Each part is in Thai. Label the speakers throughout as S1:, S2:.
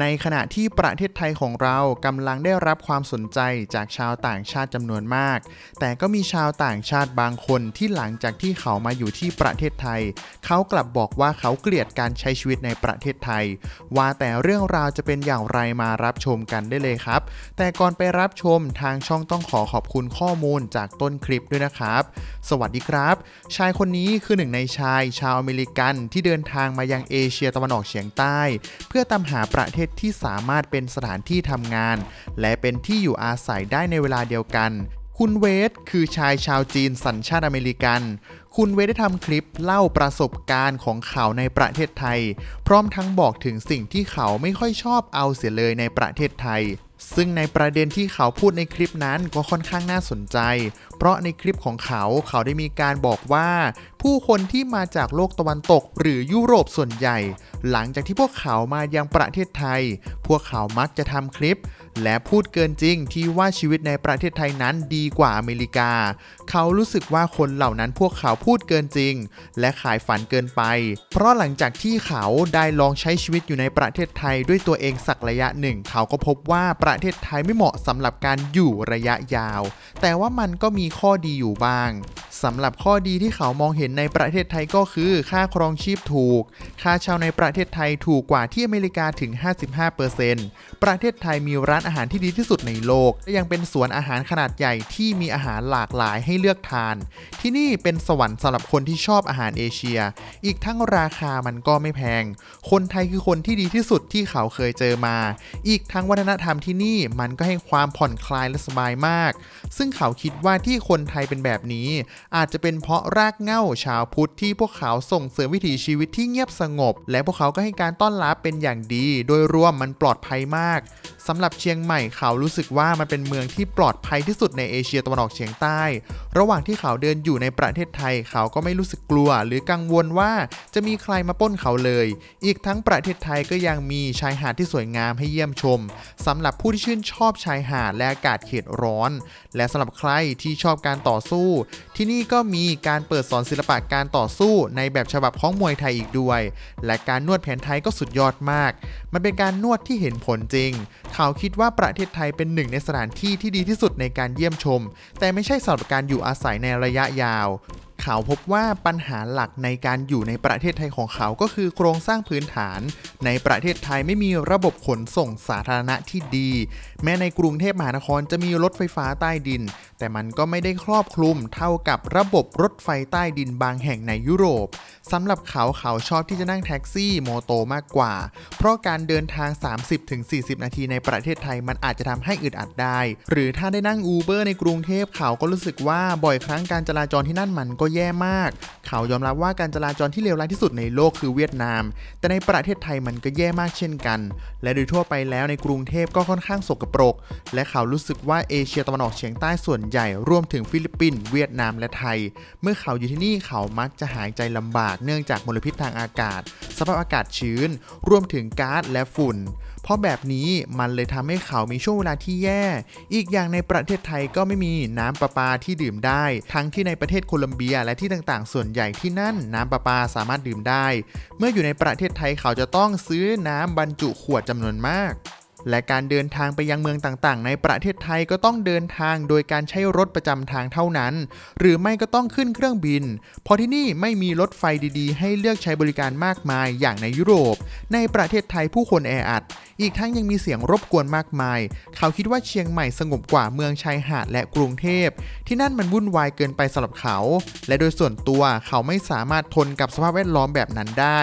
S1: ในขณะที่ประเทศไทยของเรากำลังได้รับความสนใจจากชาวต่างชาติจำนวนมาก แต่ก็มีชาวต่างชาติบางคนที่หลังจากที่เขามาอยู่ที่ประเทศไทย เขากลับบอกว่าเขาเกลียดการใช้ชีวิตในประเทศไทย ว่าแต่เรื่องราวจะเป็นอย่างไรมารับชมกันได้เลยครับ แต่ก่อนไปรับชมทางช่องต้องขอขอบคุณข้อมูลจากต้นคลิปด้วยนะครับ สวัสดีครับ ชายคนนี้คือหนึ่งในชายชาวอเมริกันที่เดินทางมายังเอเชียตะวันออกเฉียงใต้ เพื่อตามหาประเทศที่สามารถเป็นสถานที่ทำงาน และเป็นที่อยู่อาศัยได้ในเวลาเดียวกัน คุณเวสคือชายชาวจีนสัญชาติอเมริกัน คุณเวสได้ทำคลิปเล่าประสบการณ์ของเขาในประเทศไทย พร้อมทั้งบอกถึงสิ่งที่เขาไม่ค่อยชอบเอาเสียเลยในประเทศไทย ซึ่งในประเด็นที่เขาพูดในคลิปนั้นก็ค่อนข้างน่าสนใจ เพราะในคลิปของเขาเขาได้มีการบอกว่า ผู้คนที่มาจากโลกตะวันตกหรือยุโรปส่วนใหญ่ หลังจากที่พวกเขามายังประเทศไทย พวกเขามักจะทำคลิป และพูดเกินจริงที่ว่าชีวิตในประเทศไทยนั้นดีกว่าอเมริกา เขารู้สึกว่าคนเหล่านั้นพวกเขาพูดเกินจริง และขายฝันเกินไป เพราะหลังจากที่เขาได้ลองใช้ชีวิตอยู่ในประเทศไทยด้วยตัวเองสักระยะหนึ่ง เขาก็พบว่าประเทศไทยไม่เหมาะสำหรับการอยู่ระยะยาว แต่ว่ามันก็มีข้อดีอยู่บ้าง สำหรับข้อดีที่เขามองเห็นในประเทศไทยก็คือ ค่าครองชีพถูก ค่าเช่าในประเทศไทยถูกกว่าที่อเมริกาถึง 55%ประเทศไทยมีร้านอาหารที่ดีที่สุดในโลก และยังเป็นสวนอาหารขนาดใหญ่ที่มีอาหารหลากหลายให้เลือกทาน ที่นี่เป็นสวรรค์สำหรับคนที่ชอบอาหารเอเชีย อีกทั้งราคามันก็ไม่แพง คนไทยคือคนที่ดีที่สุดที่เขาเคยเจอมา อีกทั้งวัฒนธรรมที่นี่มันก็ให้ความผ่อนคลายและสบายมาก ซึ่งเขาคิดว่าที่คนไทยเป็นแบบนี้อาจจะเป็นเพราะรากเหง้าชาวพุทธที่พวกเขาส่งเสริมวิถีชีวิตที่เงียบสงบ และพวกเขาก็ให้การต้อนรับเป็นอย่างดี โดยรวมมันปลอดภัยมากสำหรับเชียงใหม่เขารู้สึกว่ามันเป็นเมืองที่ปลอดภัยที่สุดในเอเชียตะวันออกเฉียงใต้ ระหว่างที่เขาเดินอยู่ในประเทศไทย เขาก็ไม่รู้สึกกลัว หรือกังวลว่าจะมีใครมาป้นเขาเลย อีกทั้งประเทศไทยก็ยังมีชายหาดที่สวยงามให้เยี่ยมชมสำหรับผู้ที่ชื่นชอบชายหาดและอากาศเขตร้อน และสำหรับใครที่ชอบการต่อสู้ที่นี่ก็มีการเปิดสอนศิลปะการต่อสู้ในแบบฉบับของมวยไทยอีกด้วย และการนวดแผนไทยก็สุดยอดมาก มันเป็นการนวดที่เห็นผลจริง เขาคิดว่าประเทศไทยเป็นหนึ่งในสถานที่ที่ดีที่สุดในการเยี่ยมชม แต่ไม่ใช่สำหรับการอยู่อาศัยในระยะยาว เขาพบว่าปัญหาหลักในการอยู่ในประเทศไทยของเขาก็คือโครงสร้างพื้นฐาน ในประเทศไทยไม่มีระบบขนส่งสาธารณะที่ดี แม้ในกรุงเทพมหานครจะมีรถไฟฟ้าใต้ดิน แต่มันก็ไม่ได้ครอบคลุมเท่ากับระบบรถไฟใต้ดินบางแห่งในยุโรปสำหรับเขาเขาชอบที่จะนั่งแท็กซี่โมโตมากกว่า เพราะการเดินทาง 30-40 นาทีในประเทศไทยมันอาจจะทำให้อึดอัดได้ หรือถ้าได้นั่งอูเบอร์ในกรุงเทพเขาก็รู้สึกว่าบ่อยครั้งการจราจรที่นั่นมันก็แย่มาก เขายอมรับว่าการจราจรที่เลวร้ายที่สุดในโลกคือเวียดนาม แต่ในประเทศไทยมันก็แย่มากเช่นกัน และโดยทั่วไปแล้วในกรุงเทพก็ค่อนข้างสกปรก และเขารู้สึกว่าเอเชียตะวันออกเฉียงใต้ส่วนใหญ่รวมถึงฟิลิปปินส์เวียดนามและไทย เมื่อเขาอยู่ที่นี่เขามักจะหายใจลำบากเนื่องจากมลพิษทางอากาศ สภาพอากาศชื้น รวมถึงก๊าซและฝุ่น เพราะแบบนี้มันเลยทำให้เขามีช่วงเวลาที่แย่ อีกอย่างในประเทศไทยก็ไม่มีน้ำประปาที่ดื่มได้ ทั้งที่ในประเทศโคลัมเบียและที่ต่างๆ ส่วนใหญ่ที่นั่นน้ำประปาสามารถดื่มได้ เมื่ออยู่ในประเทศไทยเขาจะต้องซื้อน้ำบรรจุขวดจำนวนมาก และการเดินทางไปยังเมืองต่างๆ ในประเทศไทยก็ต้องเดินทางโดยการใช้รถประจำทางเท่านั้น หรือไม่ก็ต้องขึ้นเครื่องบิน เพราะที่นี่ไม่มีรถไฟดีๆ ให้เลือกใช้บริการมากมายอย่างในยุโรป ในประเทศไทยผู้คนแออัด อีกทั้งยังมีเสียงรบกวนมากมาย เขาคิดว่าเชียงใหม่สงบกว่าเมืองชายหาดและกรุงเทพ ที่นั่นมันวุ่นวายเกินไปสำหรับเขา และโดยส่วนตัวเขาไม่สามารถทนกับสภาพแวดล้อมแบบนั้นได้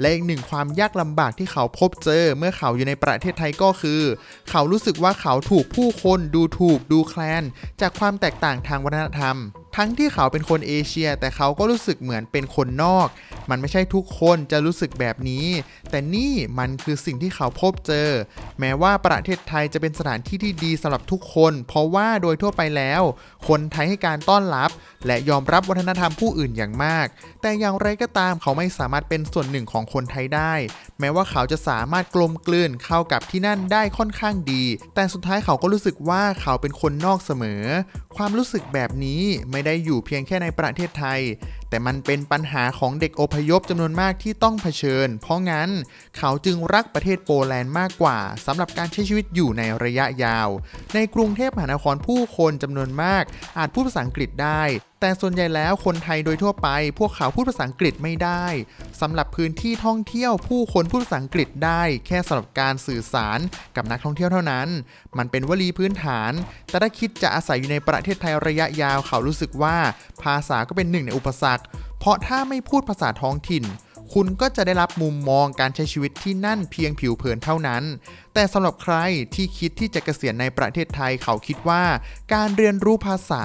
S1: และอีกหนึ่งความยากลำบากที่เขาพบเจอ เมื่อเขาอยู่ในประเทศไทยก็คือ เขารู้สึกว่าเขาถูกผู้คนดูถูกดูแคลน จากความแตกต่างทางวัฒนธรรม ทั้งที่เขาเป็นคนเอเชีย แต่เขาก็รู้สึกเหมือนเป็นคนนอก มันไม่ใช่ทุกคนจะรู้สึกแบบนี้ แต่นี่มันคือสิ่งที่เขาพบเจอ แม้ว่าประเทศไทยจะเป็นสถานที่ที่ดีสำหรับทุกคน เพราะว่าโดยทั่วไปแล้ว คนไทยให้การต้อนรับ และยอมรับวัฒนธรรมผู้อื่นอย่างมาก แต่อย่างไรก็ตามเขาไม่สามารถเป็นส่วนหนึ่งของคนไทยได้ แม้ว่าเขาจะสามารถกลมกลืนเข้ากับที่นั่นได้ค่อนข้างดี แต่สุดท้ายเขาก็รู้สึกว่าเขาเป็นคนนอกเสมอ ความรู้สึกแบบนี้ไม่ได้อยู่เพียงแค่ในประเทศไทย แต่มันเป็นปัญหาของเด็กอพยพจำนวนมากที่ต้องเผชิญ เพราะงั้นเขาจึงรักประเทศโปแลนด์มากกว่าสำหรับการใช้ชีวิตอยู่ในระยะยาว ในกรุงเทพมหานครผู้คนจำนวนมาก อาจพูดภาษาอังกฤษได้แต่ส่วนใหญ่แล้วคนไทยโดยทั่วไป พวกเขาพูดภาษาอังกฤษไม่ได้สำหรับพื้นที่ท่องเที่ยวผู้คนพูดภาษาอังกฤษได้ แค่สำหรับการสื่อสารกับนักท่องเที่ยวเท่านั้น มันเป็นวลีพื้นฐาน แต่ถ้าคิดจะอาศัยอยู่ในประเทศไทยระยะยาวเขารู้สึกว่า ภาษาก็เป็นหนึ่งในอุปสรรค เพราะถ้าไม่พูดภาษาท้องถิ่น คุณก็จะได้รับมุมมองการใช้ชีวิตที่นั่นเพียงผิวเผินเท่านั้น แต่สำหรับใครที่คิดที่จะเกษียณในประเทศไทยเขาคิดว่า การเรียนรู้ภาษา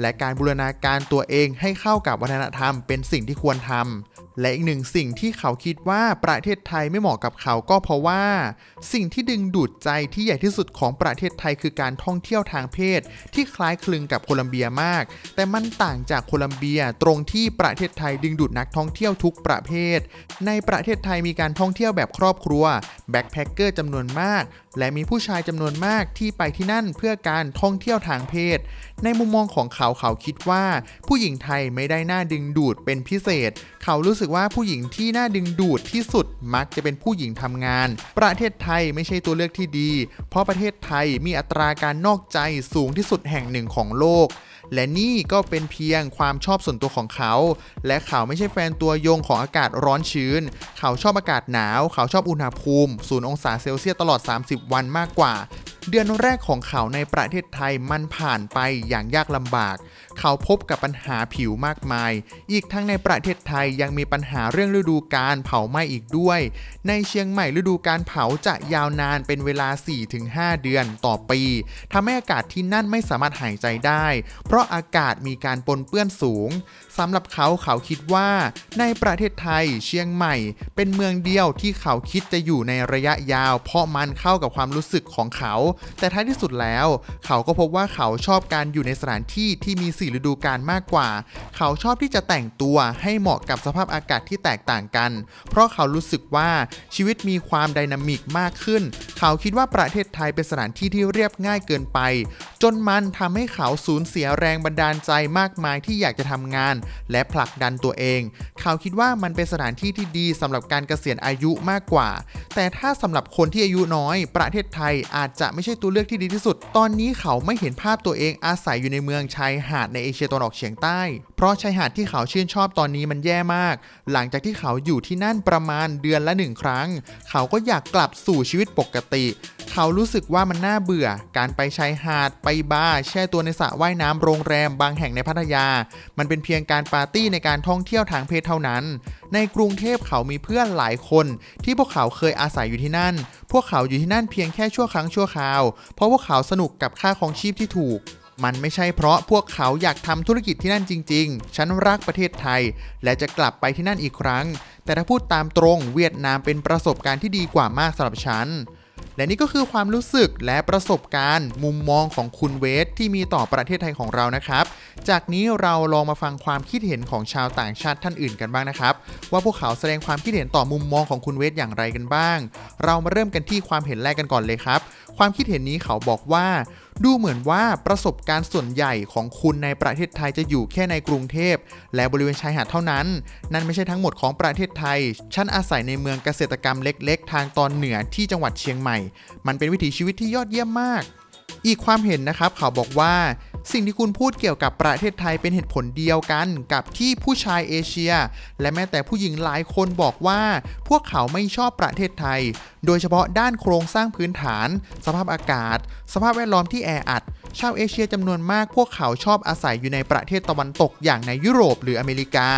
S1: และการบูรณาการตัวเองให้เข้ากับวัฒนธรรม เป็นสิ่งที่ควรทำและอีกหนึ่งสิ่งที่เขาคิดว่าประเทศไทยไม่เหมาะกับเขาก็เพราะว่า สิ่งที่ดึงดูดใจที่ใหญ่ที่สุดของประเทศไทยคือการท่องเที่ยวทางเพศ ที่คล้ายคลึงกับโคลัมเบียมาก แต่มันต่างจากโคลัมเบียตรงที่ประเทศไทยดึงดูดนักท่องเที่ยวทุกประเภท ในประเทศไทยมีการท่องเที่ยวแบบครอบครัวแบ็คแพคเกอร์จำนวนมากและมีผู้ชายจำนวนมากที่ไปที่นั่นเพื่อการท่องเที่ยวทางเพศ ในมุมมองของเขาเขาคิดว่า ผู้หญิงไทยไม่ได้น่าดึงดูดเป็นพิเศษ เขารู้สึกว่าผู้หญิงที่น่าดึงดูดที่สุดมักจะเป็นผู้หญิงทำงาน ประเทศไทยไม่ใช่ตัวเลือกที่ดี เพราะประเทศไทยมีอัตราการนอกใจสูงที่สุดแห่งหนึ่งของโลก และนี่ก็เป็นเพียงความชอบส่วนตัวของเขา และเขาไม่ใช่แฟนตัวยงของอากาศร้อนชื้น เขาชอบอากาศหนาว เขาชอบอุณหภูมิศูนย์องศาเซลเซียสตลอด 30 วันมากกว่า เดือนแรกของเขาในประเทศไทยมันผ่านไปอย่างยากลำบาก เขาพบกับปัญหาผิวมากมาย อีกทั้งในประเทศไทยยังมีปัญหาเรื่องฤดูการเผาไหม้อีกด้วย ในเชียงใหม่ฤดูการเผาจะยาวนานเป็นเวลา 4-5 เดือนต่อปีทำให้อากาศที่นั่นไม่สามารถหายใจได้ เพราะอากาศมีการปนเปื้อนสูงสำหรับเขาเขาคิดว่า ในประเทศไทยเชียงใหม่ เป็นเมืองเดียวที่เขาคิดจะอยู่ในระยะยาว เพราะมันเข้ากับความรู้สึกของเขา แต่ท้ายที่สุดแล้ว เขาก็พบว่าเขาชอบการอยู่ในสถานที่ที่มีสี่ฤดูกาลมากกว่า เขาชอบที่จะแต่งตัวให้เหมาะกับสภาพอากาศที่แตกต่างกัน เพราะเขารู้สึกว่าชีวิตมีความไดนามิกมากขึ้นเขาคิดว่าประเทศไทยเป็นสถานที่ที่เรียบง่ายเกินไป จนมันทำให้เขาสูญเสียแรงบันดาลใจมากมายที่อยากจะทำงาน และผลักดันตัวเอง เขาคิดว่ามันเป็นสถานที่ที่ดีสำหรับการเกษียณอายุมากกว่า แต่ถ้าสำหรับคนที่อายุน้อย ประเทศไทยอาจจะไม่ใช่ตัวเลือกที่ดีที่สุด ตอนนี้เขาไม่เห็นภาพตัวเองอาศัยอยู่ในเมืองชายหาดในเอเชียตะวันออกเฉียงใต้ เพราะชายหาดที่เขาชื่นชอบตอนนี้มันแย่มาก หลังจากที่เขาอยู่ที่นั่นประมาณเดือนละหนึ่งครั้ง เขาก็อยากกลับสู่ชีวิตปกติ เขารู้สึกว่ามันน่าเบื่อ การไปชายหาดไปบาร์แช่ตัวในสระว่ายน้ำโรงแรมบางแห่งในพัทยา มันเป็นเพียงการปาร์ตี้ในการท่องเที่ยวทางเพศเท่านั้น ในกรุงเทพเขามีเพื่อนหลายคน ที่พวกเขาเคยอาศัยอยู่ที่นั่น พวกเขาอยู่ที่นั่นเพียงแค่ชั่วครั้งชั่วคราว เพราะพวกเขาสนุกกับค่าครองชีพที่ถูกมันไม่ใช่เพราะพวกเขาอยากทำธุรกิจที่นั่นจริง ๆ ฉันรักประเทศไทย และจะกลับไปที่นั่นอีกครั้ง แต่ถ้าพูดตามตรงเวียดนามเป็นประสบการณ์ที่ดีกว่ามากสำหรับฉัน และนี่ก็คือความรู้สึกและประสบการณ์ มุมมองของคุณเวสที่มีต่อประเทศไทยของเรานะครับ จากนี้เราลองมาฟังความคิดเห็นของชาวต่างชาติท่านอื่นกันบ้างนะครับ ว่าพวกเขาแสดงความคิดเห็นต่อมุมมองของคุณเวสอย่างไรกันบ้าง เรามาเริ่มกันที่ความเห็นแรกกันก่อนเลยครับ ความคิดเห็นนี้เขาบอกว่า ดูเหมือนว่าประสบการณ์ส่วนใหญ่ของคุณในประเทศไทยจะอยู่แค่ในกรุงเทพ และบริเวณชายหาดเท่านั้น นั่นไม่ใช่ทั้งหมดของประเทศไทย ฉันอาศัยในเมืองเกษตรกรรมเล็ก ๆ ทางตอนเหนือที่จังหวัดเชียงใหม่ มันเป็นวิถีชีวิตที่ยอดเยี่ยมมาก อีกความเห็นนะครับเขาบอกว่าสิ่งที่คุณพูดเกี่ยวกับประเทศไทยเป็นเหตุผลเดียวกันกับที่ผู้ชายเอเชีย และแม้แต่ผู้หญิงหลายคนบอกว่า พวกเขาไม่ชอบประเทศไทยโดยเฉพาะด้านโครงสร้างพื้นฐาน สภาพอากาศ สภาพแวดล้อมที่แออัด ชาวเอเชียจำนวนมากพวกเขาชอบอาศัยอยู่ในประเทศตะวันตกอย่างในยุโรปหรืออเมริกา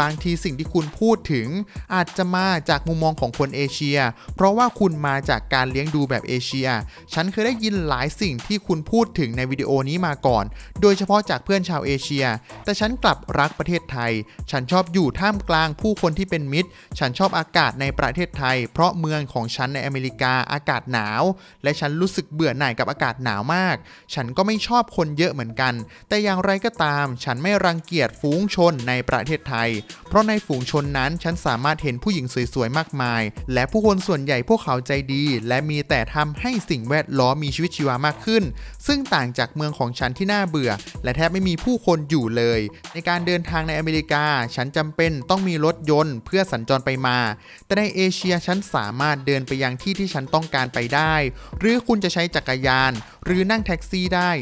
S1: บางทีสิ่งที่คุณพูดถึง อาจจะมาจากมุมมองของคนเอเชีย เพราะว่าคุณมาจากการเลี้ยงดูแบบเอเชีย ฉันเคยได้ยินหลายสิ่งที่คุณพูดถึงในวิดีโอนี้มาก่อน โดยเฉพาะจากเพื่อนชาวเอเชีย แต่ฉันกลับรักประเทศไทย ฉันชอบอยู่ท่ามกลางผู้คนที่เป็นมิตร ฉันชอบอากาศในประเทศไทย เพราะเมืองของฉันในอเมริกาอากาศหนาว และฉันรู้สึกเบื่อหน่ายกับอากาศหนาวมาก ฉันก็ไม่ชอบคนเยอะเหมือนกัน แต่อย่างไรก็ตาม ฉันไม่รังเกียจฝูงชนในประเทศไทย เพราะในฝูงชนนั้นฉันสามารถเห็นผู้หญิงสวยๆมากมาย และผู้คนส่วนใหญ่พวกเขาใจดี และมีแต่ทำให้สิ่งแวดล้อมมีชีวิตชีวามากขึ้น ซึ่งต่างจากเมืองของฉันที่น่าเบื่อ และแทบไม่มีผู้คนอยู่เลย ในการเดินทางในอเมริกา ฉันจำเป็นต้องมีรถยนต์เพื่อสัญจรไปมา แต่ในเอเชียฉันสามารถเดินไปยังที่ที่ฉันต้องการไปได้ หรือคุณจะใช้จักรยาน หรือนั่งแท็กซี่ได้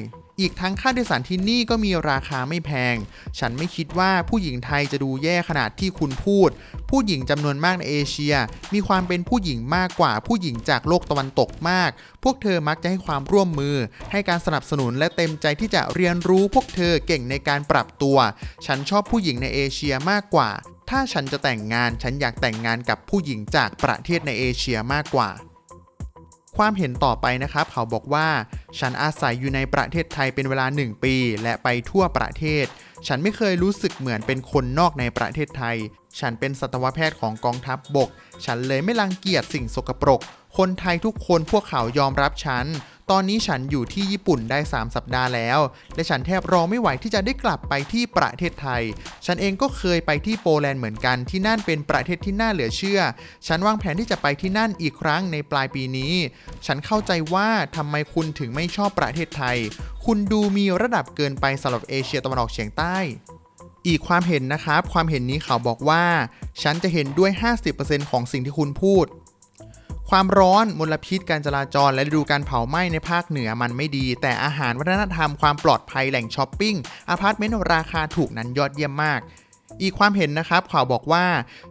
S1: อีกทั้งค่าโดยสารที่นี่ก็มีราคาไม่แพง ฉันไม่คิดว่าผู้หญิงไทยจะดูแย่ขนาดที่คุณพูด ผู้หญิงจำนวนมากในเอเชีย มีความเป็นผู้หญิงมากกว่าผู้หญิงจากโลกตะวันตกมาก พวกเธอมักจะให้ความร่วมมือ ให้การสนับสนุนและเต็มใจที่จะเรียนรู้พวกเธอเก่งในการปรับตัว ฉันชอบผู้หญิงในเอเชียมากกว่า ถ้าฉันจะแต่งงานฉันอยากแต่งงานกับผู้หญิงจากประเทศในเอเชียมากกว่า ความเห็นต่อไปนะครับ เขาบอกว่า ฉันอาศัยอยู่ในประเทศไทยเป็นเวลา 1 ปี และไปทั่วประเทศ ฉันไม่เคยรู้สึกเหมือนเป็นคนนอกในประเทศไทย ฉันเป็นสัตวแพทย์ของกองทัพบบก ฉันเลยไม่รังเกียจสิ่งสกปรก คนไทยทุกคนพวกเขายอมรับฉัน ตอนนี้ฉันอยู่ที่ญี่ปุ่นได้ 3 สัปดาห์แล้ว และฉันแทบรอไม่ไหวที่จะได้กลับไปที่ประเทศไทย ฉันเองก็เคยไปที่โปแลนด์เหมือนกันที่นั่นเป็นประเทศที่น่าเหลือเชื่อ ฉันวางแผนที่จะไปที่นั่นอีกครั้งในปลายปีนี้ ฉันเข้าใจว่าทำไมคุณถึงไม่ชอบประเทศไทย คุณดูมีระดับเกินไปสำหรับเอเชียตะวันออกเฉียงใต้อีกความเห็นนะครับ ความเห็นนี้เขาบอกว่า ฉันจะเห็นด้วย 50%ของสิ่งที่คุณพูด ความร้อนมลพิษการจราจร และฤดูการเผาไหม้ในภาคเหนือมันไม่ดี แต่อาหารวัฒนธรรมความปลอดภัยแหล่งช้อปปิ้งอพาร์ตเมนต์ราคาถูกนั้นยอดเยี่ยมมาก อีกความเห็นนะครับข่าวบอกว่า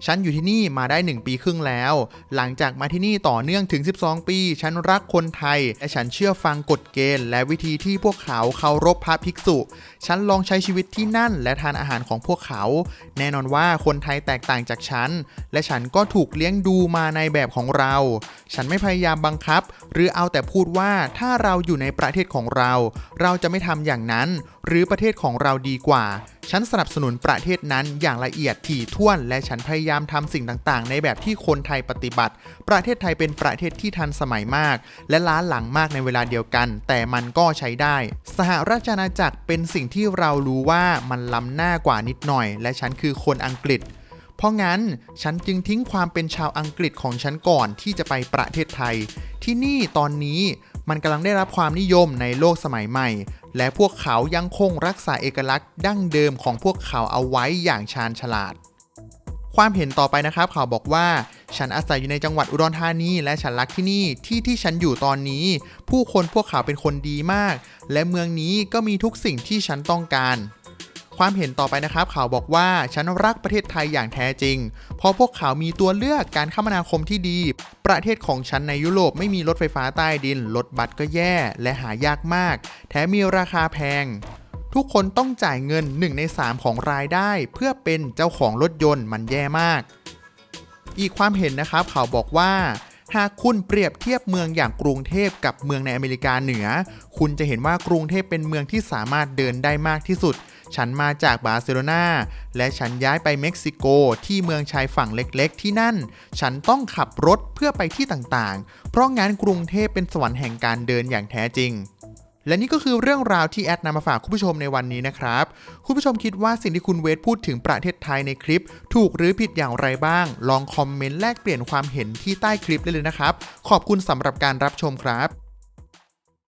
S1: ฉันอยู่ที่นี่มาได้ 1 ปีครึ่งแล้ว หลังจากมาที่นี่ต่อเนื่องถึง 12 ปี ฉันรักคนไทย และฉันเชื่อฟังกฎเกณฑ์ และวิธีที่พวกเขาเคารพพระภิกษุ ฉันลองใช้ชีวิตที่นั่น และทานอาหารของพวกเขา แน่นอนว่าคนไทยแตกต่างจากฉัน และฉันก็ถูกเลี้ยงดูมาในแบบของเรา ฉันไม่พยายามบังคับ หรือเอาแต่พูดว่าถ้าเราอยู่ในประเทศของเรา เราจะไม่ทำอย่างนั้น หรือประเทศของเราดีกว่า ฉันสนับสนุนประเทศนั้นอย่างละเอียดถี่ถ้วน และฉันพยายามทำสิ่งต่างๆ ในแบบที่คนไทยปฏิบัติ ประเทศไทยเป็นประเทศที่ทันสมัยมาก และล้าหลังมากในเวลาเดียวกัน แต่มันก็ใช้ได้ สหราชอาณาจักรเป็นสิ่งที่เรารู้ว่ามันล้ำหน้ากว่านิดหน่อย และฉันคือคนอังกฤษเพราะงั้นฉันจึงทิ้งความเป็นชาวอังกฤษของฉันก่อนที่จะไปประเทศไทย ที่นี่ตอนนี้ มันกำลังได้รับความนิยมในโลกสมัยใหม่ และพวกเขายังคงรักษาเอกลักษณ์ดั้งเดิมของพวกเขาเอาไว้อย่างชาญฉลาด ความเห็นต่อไปนะครับข่าวบอกว่า ฉันอาศัยอยู่ในจังหวัดอุดรธานีและฉันรักที่นี่ที่ที่ฉันอยู่ตอนนี้ ผู้คนพวกเขาเป็นคนดีมาก และเมืองนี้ก็มีทุกสิ่งที่ฉันต้องการ ความเห็นต่อไปนะครับข่าวบอกว่าฉันรักประเทศไทยอย่างแท้จริง เพราะพวกเขามีตัวเลือกการคมนาคมที่ดี ประเทศของฉันในยุโรปไม่มีรถไฟฟ้าใต้ดิน รถบัสก็แย่และหายากมาก แถมมีราคาแพง ทุกคนต้องจ่ายเงิน 1 ใน 3 ของรายได้ เพื่อเป็นเจ้าของรถยนต์มันแย่มาก อีกความเห็นนะครับเขาวบอกว่าหากคุณเปรียบเทียบเมืองอย่างกรุงเทพกับเมืองในอเมริกาเหนือ คุณจะเห็นว่ากรุงเทพเป็นเมืองที่สามารถเดินได้มากที่สุด ฉันมาจากบาร์เซโลนาและฉันย้ายไปเม็กซิโกที่เมืองชายฝั่งเล็กๆ ที่นั่น ฉันต้องขับรถเพื่อไปที่ต่างๆ เพราะงั้นกรุงเทพเป็นสวรรค์แห่งการเดินอย่างแท้จริงและนี่ก็คือเรื่องราวที่แอดนำมาฝากคุณผู้ชมในวันนี้นะครับ คุณผู้ชมคิดว่าสิ่งที่คุณเวทพูดถึงประเทศไทยในคลิป ถูกหรือผิดอย่างไรบ้าง ลองคอมเมนต์แลกเปลี่ยนความเห็นที่ใต้คลิปได้เลยนะครับ ขอบคุณสำหรับการรับชมครับ